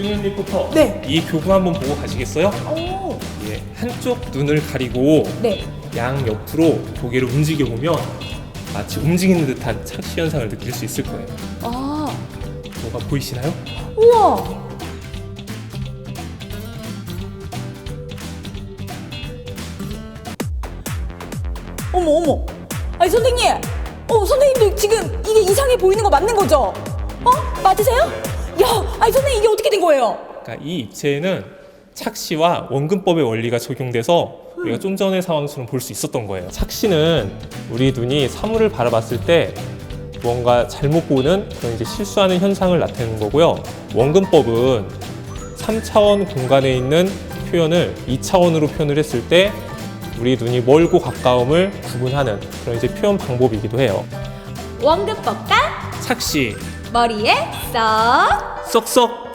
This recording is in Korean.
윤현 리포터. 네. 이 교구 한번 보고 가시겠어요? 오, 예, 한쪽 눈을 가리고 네. 양 옆으로 고개를 움직여 보면 마치 움직이는 듯한 착시 현상을 느낄 수 있을 거예요. 아, 뭐가 보이시나요? 우와. 어머, 어머. 아니, 선생님. 어, 선생님도 지금 이게 이상해 보이는 거 맞는 거죠? 어? 맞으세요? 야, 아니, 선생님 이게 어떻게 된 거예요? 그러니까 이 입체에는 착시와 원근법의 원리가 적용돼서 우리가 좀 전의 상황처럼 볼 수 있었던 거예요. 착시는 우리 눈이 사물을 바라봤을 때 뭔가 잘못 보는 그런 이제 실수하는 현상을 나타내는 거고요. 원근법은 3차원 공간에 있는 표현을 2차원으로 표현을 했을 때 우리 눈이 멀고 가까움을 구분하는 그런 이제 표현 방법이기도 해요. 원근법과 착시 머리에 쏙. 쏙쏙